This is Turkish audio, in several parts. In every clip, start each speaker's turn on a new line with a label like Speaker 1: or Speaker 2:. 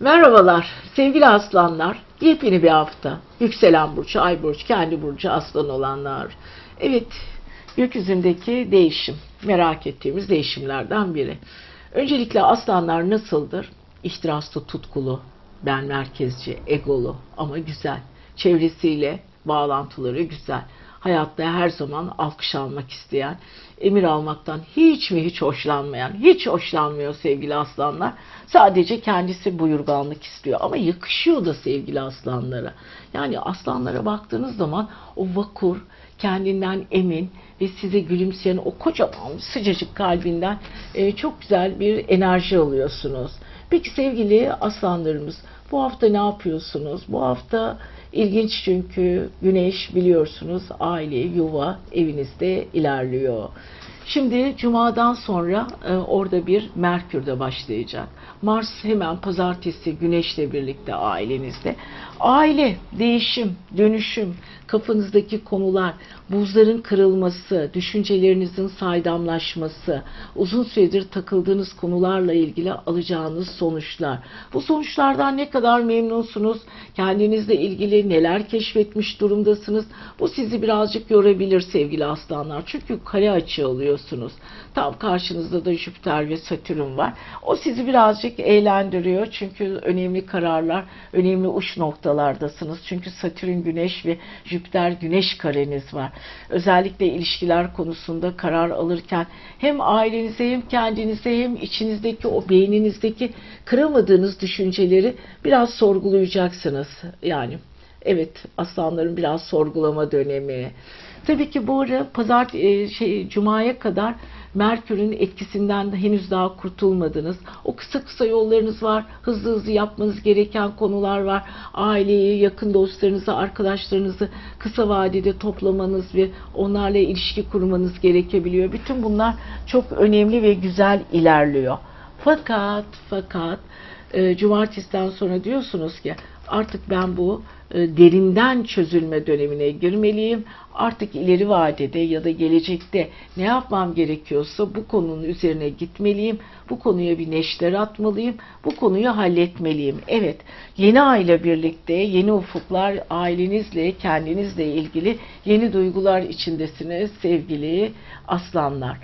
Speaker 1: Merhabalar sevgili aslanlar. Yepyeni bir hafta. Yükselen burcu, ay burcu, kendi burcu aslan olanlar. Evet, gökyüzündeki değişim. Merak ettiğimiz değişimlerden biri. Öncelikle aslanlar nasıldır? İhtiraslı, tutkulu, ben merkezci, egolu ama güzel. Çevresiyle bağlantıları güzel. Hayatta her zaman alkış almak isteyen, emir almaktan hiç mi hiç hoşlanmayan, hiç hoşlanmıyor sevgili aslanlar. Sadece kendisi buyurganlık istiyor ama yakışıyor da sevgili aslanlara. Yani aslanlara baktığınız zaman o vakur, kendinden emin ve size gülümseyen o kocaman sıcacık kalbinden e, çok güzel bir enerji alıyorsunuz. Peki sevgili aslanlarımız bu hafta ne yapıyorsunuz? Bu hafta ilginç çünkü güneş biliyorsunuz aile, yuva evinizde ilerliyor. Şimdi cumadan sonra e, orada bir Merkür de başlayacak. Mars hemen pazartesi güneşle birlikte ailenizde. Aile, değişim, dönüşüm, kafanızdaki konular, buzların kırılması, düşüncelerinizin saydamlaşması, uzun süredir takıldığınız konularla ilgili alacağınız sonuçlar. Bu sonuçlardan ne kadar memnunsunuz? Kendinizle ilgili neler keşfetmiş durumdasınız? Bu sizi birazcık yorabilir sevgili aslanlar. Çünkü kare açı alıyorsunuz. Tam karşınızda da Jüpiter ve Satürn var. O sizi birazcık eğlendiriyor. Çünkü önemli kararlar, önemli uç noktalardasınız. Çünkü Satürn, Güneş ve Jüpiter Güneş kareniz var. Özellikle ilişkiler konusunda karar alırken hem ailenize hem kendinize hem içinizdeki o beyninizdeki kıramadığınız düşünceleri biraz sorgulayacaksınız. Yani evet aslanların biraz sorgulama dönemi. Tabii ki bu ara pazar e, şey cumaya kadar Merkür'ün etkisinden de henüz daha kurtulmadınız. O kısa kısa yollarınız var. Hızlı hızlı yapmanız gereken konular var. Aileyi, yakın dostlarınızı, arkadaşlarınızı kısa vadede toplamanız ve onlarla ilişki kurmanız gerekebiliyor. Bütün bunlar çok önemli ve güzel ilerliyor. Fakat fakat e, cumartesiden sonra diyorsunuz ki artık ben bu e, derinden çözülme dönemine girmeliyim. Artık ileri vadede ya da gelecekte ne yapmam gerekiyorsa bu konunun üzerine gitmeliyim. Bu konuya bir neşter atmalıyım. Bu konuyu halletmeliyim. Evet, yeni aile birlikte, yeni ufuklar, ailenizle, kendinizle ilgili yeni duygular içindesiniz sevgili aslanlar.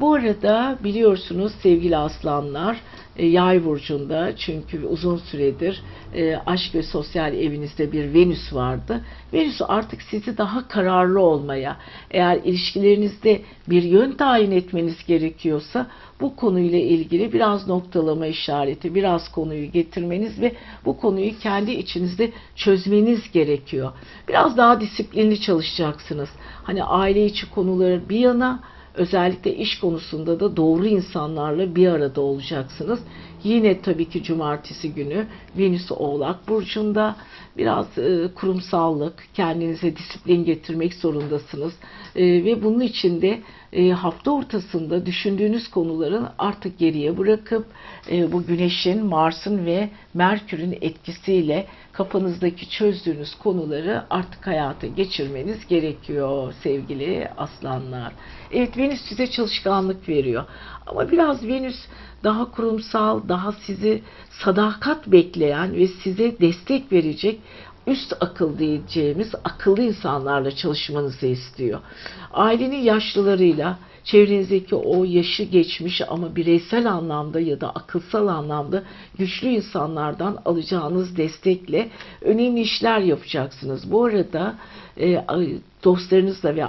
Speaker 1: Bu arada biliyorsunuz sevgili aslanlar yay burcunda çünkü uzun süredir e, aşk ve sosyal evinizde bir Venüs vardı. Venüs artık sizi daha kararlı olmaya, eğer ilişkilerinizde bir yön tayin etmeniz gerekiyorsa bu konuyla ilgili biraz noktalama işareti, biraz konuyu getirmeniz ve bu konuyu kendi içinizde çözmeniz gerekiyor. Biraz daha disiplinli çalışacaksınız. Hani aile içi konuları bir yana, Özellikle iş konusunda da doğru insanlarla bir arada olacaksınız. Yine tabii ki cumartesi günü Venüs Oğlak Burcu'nda biraz e, kurumsallık, kendinize disiplin getirmek zorundasınız. E, ve bunun için de e, hafta ortasında düşündüğünüz konuların artık geriye bırakıp e, bu Güneş'in, Mars'ın ve Merkür'ün etkisiyle kafanızdaki çözdüğünüz konuları artık hayata geçirmeniz gerekiyor sevgili aslanlar. Evet Venüs size çalışkanlık veriyor. Ama biraz Venüs daha kurumsal, daha sizi sadakat bekleyen ve size destek verecek üst akıl diyeceğimiz akıllı insanlarla çalışmanızı istiyor. Ailenin yaşlılarıyla, çevrenizdeki o yaşı geçmiş ama bireysel anlamda ya da akılsal anlamda güçlü insanlardan alacağınız destekle önemli işler yapacaksınız. Bu arada e, dostlarınızla ve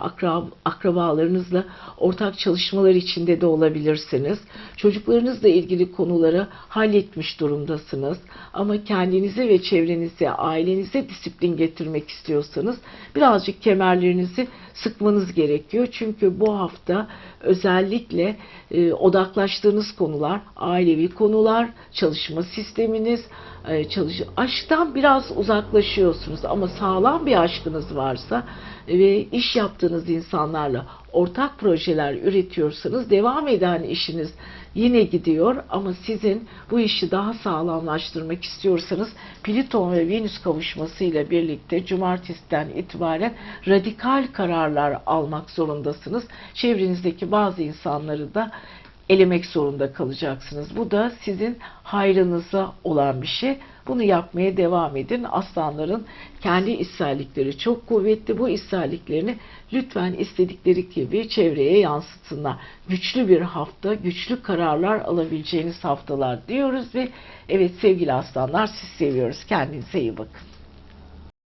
Speaker 1: akrabalarınızla ortak çalışmalar içinde de olabilirsiniz. Çocuklarınızla ilgili konuları halletmiş durumdasınız. Ama kendinize ve çevrenize, ailenize disiplin getirmek istiyorsanız birazcık kemerlerinizi sıkmanız gerekiyor. Çünkü bu hafta özellikle e, odaklaştığınız konular, ailevi konular, çalışma sisteminiz, e, çalış aşktan biraz uzaklaşıyorsunuz ama sağlam bir aşkınız varsa ve iş yaptığınız insanlarla ortak projeler üretiyorsanız devam eden işiniz yine gidiyor ama sizin bu işi daha sağlamlaştırmak istiyorsanız Plüton ve Venüs kavuşmasıyla birlikte cumartesiden itibaren radikal kararlar almak zorundasınız. Çevrenizdeki bazı insanları da elemek zorunda kalacaksınız. Bu da sizin hayrınıza olan bir şey. Bunu yapmaya devam edin. Aslanların kendi isterlikleri çok kuvvetli. Bu isterliklerini lütfen istedikleri gibi çevreye yansıtsınlar. Güçlü bir hafta, güçlü kararlar alabileceğiniz haftalar diyoruz ve evet sevgili aslanlar siz seviyoruz. Kendinize iyi bakın.